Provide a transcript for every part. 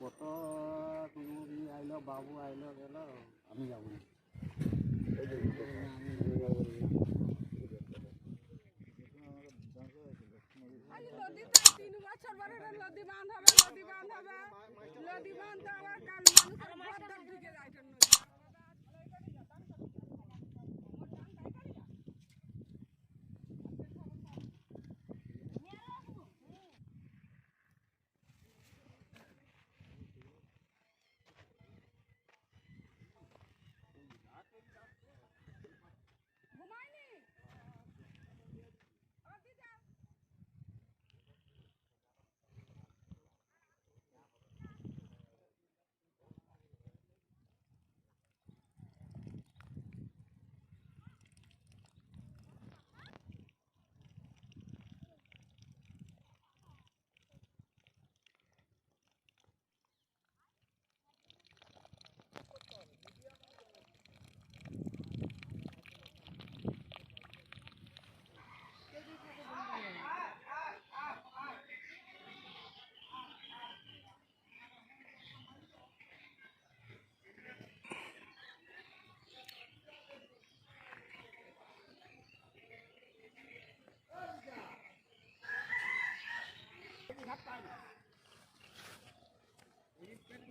কত তুমি আইলো বাবু আইলো গেল আমি যাব না। আজ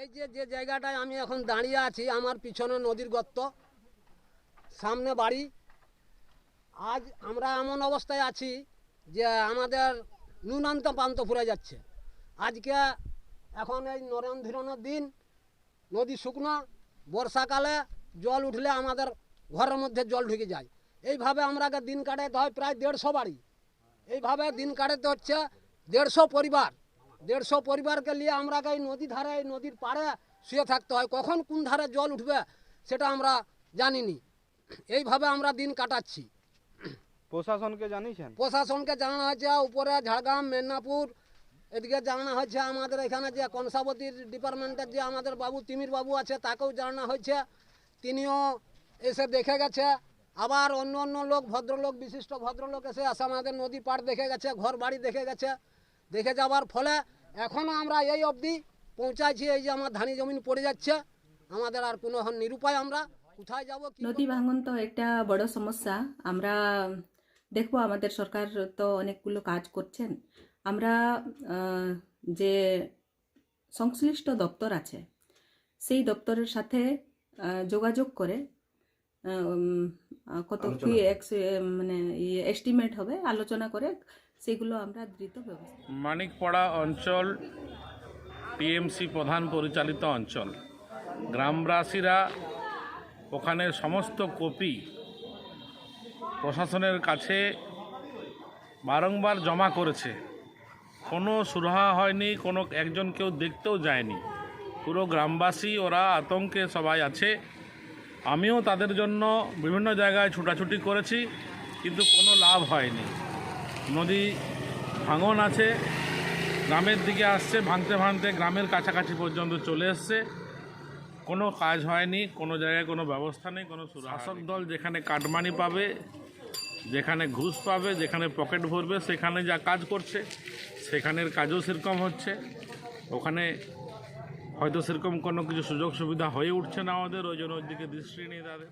এই যে যে জায়গাটায় আমি এখন দাঁড়িয়ে আছি, আমার পিছনে নদীর গর্ত, সামনে বাড়ি। আজ আমরা এমন অবস্থায় আছি যে আমাদের নুনান্ত প্রান্ত ফুরে যাচ্ছে। আজকে এখন এই ধীরনের দিন, নদী শুকনো, বর্ষাকালে জল উঠলে আমাদের ঘরের মধ্যে জল ঢুকে যায়। এইভাবে আমরাকে দিন কাটাতে হয় প্রায় দেড়শো বাড়ি। এইভাবে দিন কাটাতে হচ্ছে দেড়শো পরিবার। দেড়শো পরিবারকে নিয়ে আমরা এই নদী ধারে এই নদীর পাড়ে শুয়ে থাকতে হয়। কখন কোন ধারে জল উঠবে সেটা আমরা জানিনি। এইভাবে আমরা দিন কাটাচ্ছি। প্রশাসনকে জানিয়েছেন? প্রশাসনকে জানানো হয়েছে উপরে ঝাড়গ্রাম মেদিনীপুর এদিকে জানানো হয়েছে আমাদের এখানে যে কনসাবতীর ডিপার্টমেন্টের যে আমাদের বাবু তিমির বাবু আছে তাকেও জানানো হয়েছে। তিনিও এসে দেখে গেছে। আবার অন্য অন্য লোক ভদ্রলোক বিশিষ্ট ভদ্রলোক এসে আসে আমাদের নদী পাড় দেখে গেছে ঘর বাড়ি দেখে গেছে। দেখে যাওয়ার ফলে এখনও আমরা এই অবধি পৌঁছাইছি এই যে আমার ধানি জমিন পড়ে যাচ্ছে। আমাদের আর কোনো নিরুপায় আমরা কোথায় যাব কি নদী ভাঙন তো একটা বড় সমস্যা। আমরা দেখব আমাদের সরকার তো অনেকগুলো কাজ করছেন। আমরা যে সংশ্লিষ্ট দপ্তর আছে সেই দপ্তরের সাথে যোগাযোগ করে কত কি মানে এস্টিমেট হবে আলোচনা করে সেগুলো আমরা দ্রুত ব্যবস্থা মানিকপাড়া অঞ্চল, টিএমসি প্রধান পরিচালিত অঞ্চল। গ্রামবাসীরা ওখানে সমস্ত কপি প্রশাসনের কাছে বারংবার জমা করেছে। কোনো সুরাহা হয়নি, কোনো একজন কেউ দেখতেও যায়নি। পুরো গ্রামবাসী, ওরা আতঙ্কে সবাই আছে। আমিও তাদের জন্য বিভিন্ন জায়গায় ছুটাছুটি করেছি, কিন্তু কোনো লাভ হয়নি। নদী ভাঙন আছে, গ্রামের দিকে আসছে, ভাঙতে ভাঙতে গ্রামের কাছাকাছি পর্যন্ত চলে এসছে। কোনো কাজ হয়নি, কোনো জায়গায় কোনো ব্যবস্থা নেই, কোনো শাসক দল যেখানে কাটমানি পাবে, যেখানে ঘুষ পাবে, যেখানে পকেট ভরবে, সেখানে যা কাজ করছে, সেখানের কাজও সেরকম হচ্ছে। ওখানে হয়তো সেরকম কোনো কিছু সুযোগ সুবিধা হয়ে উঠছে না আমাদের, ওই জন্য ওই দিকে দৃষ্টি নেই তাদের।